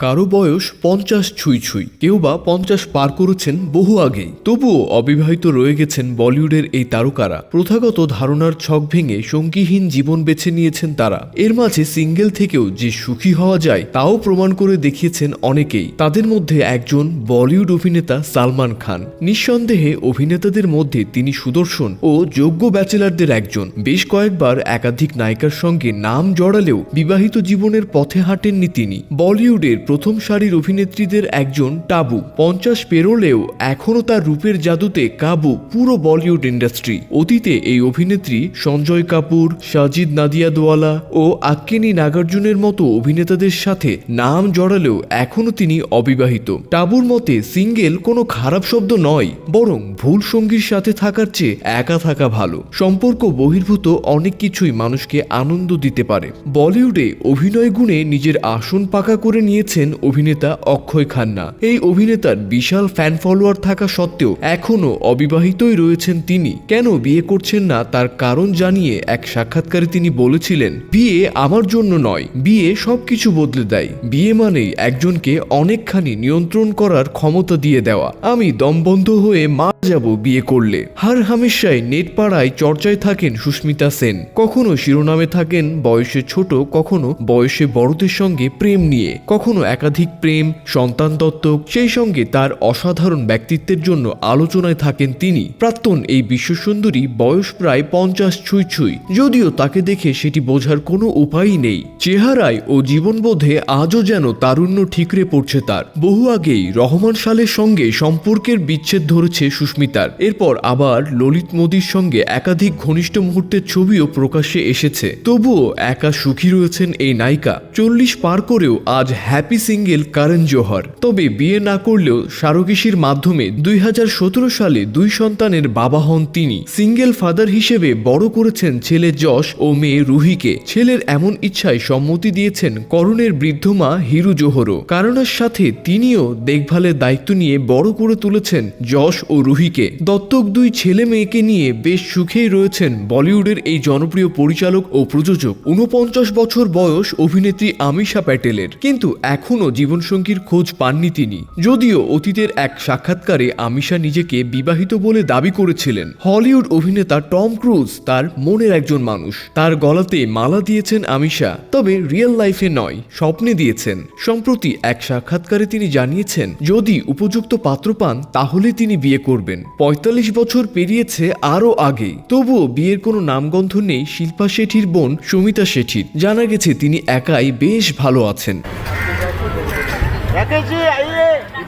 কারও বয়স পঞ্চাশ ছুঁই ছুঁই, কেউ বা পঞ্চাশ পার করেছেন বহু আগেই তবুও অবিবাহিত রয়ে গেছেন বলিউডের এই তারকারা। প্রথাগত ধারণার ছক ভেঙে সঙ্গীহীন জীবন বেছে নিয়েছেন তারা। এর মাঝে সিঙ্গেল থেকেও যে সুখী হওয়া যায়, তাও প্রমাণ করে দেখিয়েছেন অনেকেই। তাদের মধ্যে একজন বলিউড অভিনেতা সালমান খান। নিঃসন্দেহে অভিনেতাদের মধ্যে তিনি সুদর্শন ও যোগ্য ব্যাচেলারদের একজন। বেশ কয়েকবার একাধিক নায়িকার সঙ্গে নাম জড়ালেও বিবাহিত জীবনের পথে হাঁটেননি তিনি। বলিউডের প্রথম সারির অভিনেত্রীদের একজন টাবু। পঞ্চাশ পেরোলেও এখনও তার রূপের জাদুতে কাবু পুরো বলিউড ইন্ডাস্ট্রি। অতীতে এই অভিনেত্রী সঞ্জয় কাপুর, সাজিদ নাদিয়া নাদিয়াদওয়ালা ও আক্কিনী নাগার্জুনের মতো অভিনেতাদের সাথে নাম জড়ালেও এখনও তিনি অবিবাহিত। টাবুর মতে সিঙ্গেল কোনো খারাপ শব্দ নয়, বরং ভুল সঙ্গীর সাথে থাকার চেয়ে একা থাকা ভালো। সম্পর্ক বহির্ভূত অনেক কিছুই মানুষকে আনন্দ দিতে পারে। বলিউডে অভিনয় গুণে নিজের আসন পাকা করে নিয়েছেন অভিনেতা অক্ষয় খান্না। এই অভিনেতার বিশাল ফ্যান ফলোয়ার থাকা সত্ত্বেও এখনও অবিবাহিতই রয়েছেন তিনি। কেন বিয়ে করছেন না তার কারণ জানিয়ে এক সাক্ষাৎকারে তিনি বলেছিলেন, বিয়ে আমার জন্য নয়, বিয়ে সবকিছু বদলে দেয়। বিয়ে মানেই একজনকে অনেকখানি নিয়ন্ত্রণ করার ক্ষমতা দিয়ে দেওয়া। আমি দমবন্ধ হয়ে মা যাব বিয়ে করলে। হার হামেশাই নেট পাড়ায় চর্চায় থাকেন সুস্মিতা সেন। কখনো শিরোনামে থাকেন বয়সে ছোট, কখনো বয়সে বড়দের সঙ্গে প্রেম নিয়ে, কখনো একাধিক প্রেম, সন্তান দত্তক, সেই সঙ্গে তার অসাধারণ ব্যক্তিত্বের জন্য আলোচনায় থাকেন তিনি। প্রাক্তন এই বিশ্বসুন্দরী বয়স প্রায় পঞ্চাশ ছুঁই ছুঁই। যদিও তাকে দেখে সেটি বোঝার কোনো উপায়ই নেই। চেহারায় ও জীবনবোধে আজও যেন তারুণ্য ঠিকরে পড়ছে তার। বহু আগেই রহমান সালের সঙ্গে সম্পর্কের বিচ্ছেদ ধরেছে সুস্মিতার। এরপর আবার ললিত মোদির সঙ্গে একাধিক ঘনিষ্ঠ মুহূর্তের ছবিও প্রকাশ্যে এসেছে। তবুও একা সুখী রয়েছেন এই নায়িকা। চল্লিশ পার করেও আজ হ্যাপি সিঙ্গেল কারণ জোহর। তবে বিয়ে না করলেও সারোগেসির মাধ্যমে দুই সালে দুই সন্তানের বাবা হন তিনি। সিঙ্গেল ফাদার হিসেবে বড় করেছেন ছেলে যশ ও মেয়ে রুহিকে। ছেলের এমন ইচ্ছায় সম্মতি দিয়েছেন করণের বৃদ্ধ মা হিরু জোহরও। কারণের সাথে তিনিও দেখভালের দায়িত্ব নিয়ে বড় করে তুলেছেন যশ ও রুহিকে। দত্তক দুই ছেলে মেয়েকে নিয়ে বেশ সুখেই রয়েছেন বলিউডের এই জনপ্রিয় পরিচালক ও প্রযোজক। ঊনপঞ্চাশ বছর বয়স অভিনেত্রী আমিষা প্যাটেলের। কিন্তু এখনও জীবনসঙ্গীর খোঁজ পাননি তিনি। যদিও অতীতের এক সাক্ষাৎকারে আমিষা নিজেকে বিবাহিত বলে দাবি করেছিলেন। হলিউড অভিনেতা টম ক্রুজ তার মনের একজন মানুষ। তার গলাতে মালা দিয়েছেন আমিষা তবে রিয়েল লাইফে নয়, স্বপ্নে দিয়েছেন। সম্প্রতি এক সাক্ষাৎকারে তিনি জানিয়েছেন, যদি উপযুক্ত পাত্র পান, তাহলে তিনি বিয়ে করবেন। পঁয়তাল্লিশ বছর পেরিয়েছে আরও আগে। তবুও বিয়ের কোনো নামগন্ধ নেই শিল্পা শেঠির বোন সুমিতা শেঠির। জানা গেছে তিনি একাই বেশ ভালো আছেন। cái gì ấy